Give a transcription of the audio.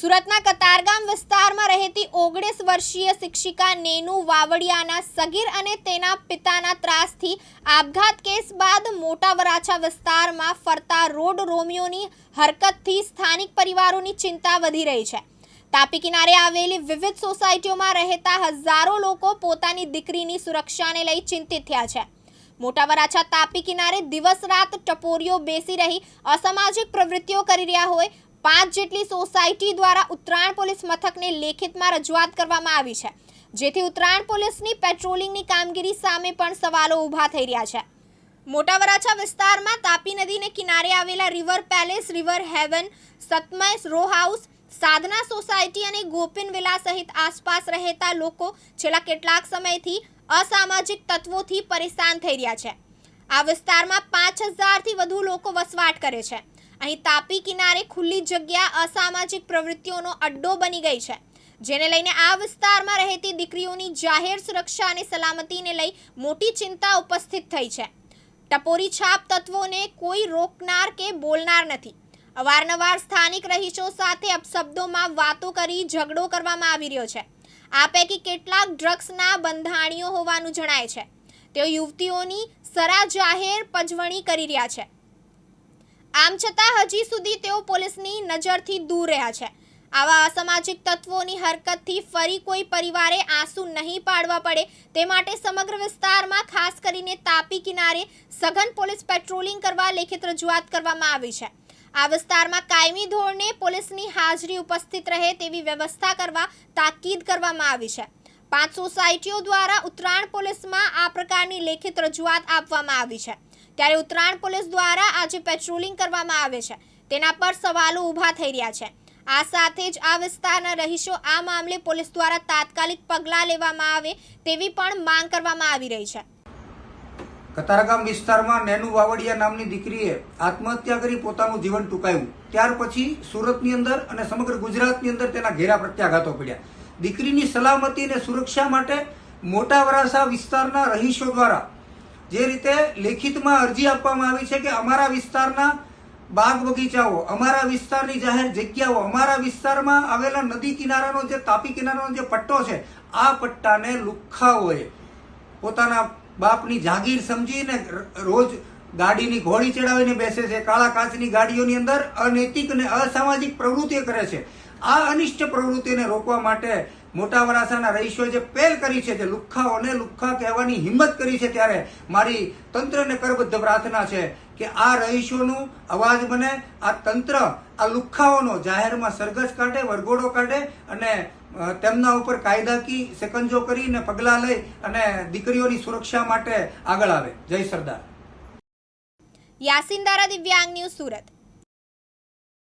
સુરતના કતારગામ વિસ્તારમાં રહેતી ઓગણીસ વર્ષીય શિક્ષિકા નેનુ વાવડિયાના સગીર અને તેના પિતાના ત્રાસથી આપઘાત કેસ બાદ મોટા વરાછા વિસ્તારમાં ફરતા રોડ રોમિયોની હરકતથી સ્થાનિક પરિવારોની ચિંતા વધી રહી છે. તાપી કિનારે આવેલી વિવિધ સોસાયટીઓમાં રહેતા હજારો લોકો પોતાની દીકરીની સુરક્ષાને લઈ ચિંતિત થયા છે. મોટા વરાછા તાપી કિનારે દિવસ રાત ટપોરીઓ બેસી રહી અસામાજિક પ્રવૃત્તિઓ કરી રહ્યા હોય પાંચ જેટલી સોસાયટી દ્વારા ઉત્તરાયણ પોલીસ મથકને લેખિતમાં રજૂઆત કરવામાં આવી છે. જેથી ઉત્તરાયણ પોલીસની પેટ્રોલિંગની કામગીરી સામે પણ સવાલો ઊભા થઈ રહ્યા છે. મોટા વરાછા વિસ્તારમાં તાપી નદીને કિનારે આવેલા રિવર પેલેસ, રિવર હેવન સતમય રો હાઉસ, સાધના સોસાયટી અને ગોપિન વિલા સહિત આસપાસ રહેતા લોકો છેલ્લા કેટલાક સમયથી અસામાજિક તત્વોથી પરેશાન થઈ રહ્યા છે. આ વિસ્તારમાં પાંચ હજારથી વધુ લોકો વસવાટ કરે છે. અહીં તાપી કિનારે ખુલ્લી જગ્યા અસામાજિક પ્રવૃત્તિઓનો અડ્ડો બની ગઈ છે, જેને લઈને આ વિસ્તારમાં રહેતી દીકરીઓની જાહેર સુરક્ષા અને સલામતીને લઈ મોટી ચિંતા ઉપસ્થિત થઈ છે. ટપોરી છાપ તત્વોને કોઈ રોકનાર કે બોલનાર નથી. અવારનવાર સ્થાનિક રહીશો સાથે અપશબ્દોમાં વાતો કરી ઝઘડો કરવામાં આવી રહ્યો છે. આ પૈકી કેટલાક ડ્રગ્સના બંધાણીઓ હોવાનું જણાય છે. તેઓ યુવતીઓની સરા જાહેર પજવણી કરી રહ્યા છે. આમ છતાં હજી સુધી તેઓ પોલીસની નજરથી દૂર રહ્યા છે. આવા અસામાજિક તત્વોની હરકતથી ફરી કોઈ પરિવારે આંસુ નહીં પાડવા પડે તે માટે સમગ્ર વિસ્તારમાં ખાસ કરીને તાપી કિનારે સઘન પોલીસ પેટ્રોલિંગ કરવા લેખિત રજૂઆત કરવામાં આવી છે. આ વિસ્તારમાં કાયમી ધોરણે પોલીસની હાજરી ઉપસ્થિત રહે તેવી વ્યવસ્થા કરવા તાકીદ કરવામાં આવી છે. પાંચ સોસાયટીઓ દ્વારા ઉત્તરાયણ પોલીસમાં આ પ્રકારની લેખિત રજૂઆત આપવામાં આવી છે. ત્યારે ઉત્તરાયણ પોલીસ દ્વારા આજે પેટ્રોલિંગ કરવામાં આવે છે. તેના પર સવાલો ઊભા થઈ રહ્યા છે. આ સાથે જ આ વિસ્તારના રહીશો આ મામલે પોલીસ દ્વારા તાત્કાલિક પગલાં લેવામાં આવે તેવી પણ માંગ કરવામાં આવી રહી છે. કતારગામ વિસ્તારમાં નેનુ વાવડિયા નામની દીકરીએ આત્મહત્યા કરી પોતાનું જીવન ટૂંકાવ્યું ત્યાર પછી સુરતની અંદર અને સમગ્ર ગુજરાતની અંદર તેના ઘેરા પ્રત્યાઘાતો પડ્યા. દીકરીની સલામતી અને સુરક્ષા માટે મોટા વરાસા વિસ્તારના રહીશો દ્વારા જે રીતે લેખિતમાં અરજી આપવામાં આવી છે કે અમારા વિસ્તારના બાગ બગીચાઓ, અમારા વિસ્તારની જાહેર જગ્યાઓ, અમારા વિસ્તારમાં આવેલા નદી કિનારાનો જે તાપી કિનારાનો જે પટ્ટો છે, આ પટ્ટાને લુખ્ખાઓએ પોતાના બાપની જાગીર સમજીને રોજ ગાડીની ઘોડી ચડાવીને બેસે છે, કાળા કાચની ગાડીઓની અંદર અનૈતિક અને અસામાજિક પ્રવૃત્તિઓ કરે છે. આ અનિષ્ટ પ્રવૃત્તિને રોકવા માટે મોટા વરાસાના રહીશોએ જે પહેલ કરી છે જે લુખ્ખાઓને લુખ્ખા કહેવાની હિંમત કરી છે ત્યારે મારી તંત્રને કરબદ્ધ પ્રાર્થના છે કે આ રહીશોનું અવાજ બને, આ તંત્ર આ લુખ્ખાઓનો જાહેરમાં સરઘસ કાઢે, વરઘોડો કાઢે અને તેમના ઉપર કાયદાકી સેકંજો કરીને પગલાં લઈ અને દીકરીઓની સુરક્ષા માટે આગળ આવે. જય સરદાર. યાસીન દારા દિવ્યાંગ ન્યૂઝ સુરત.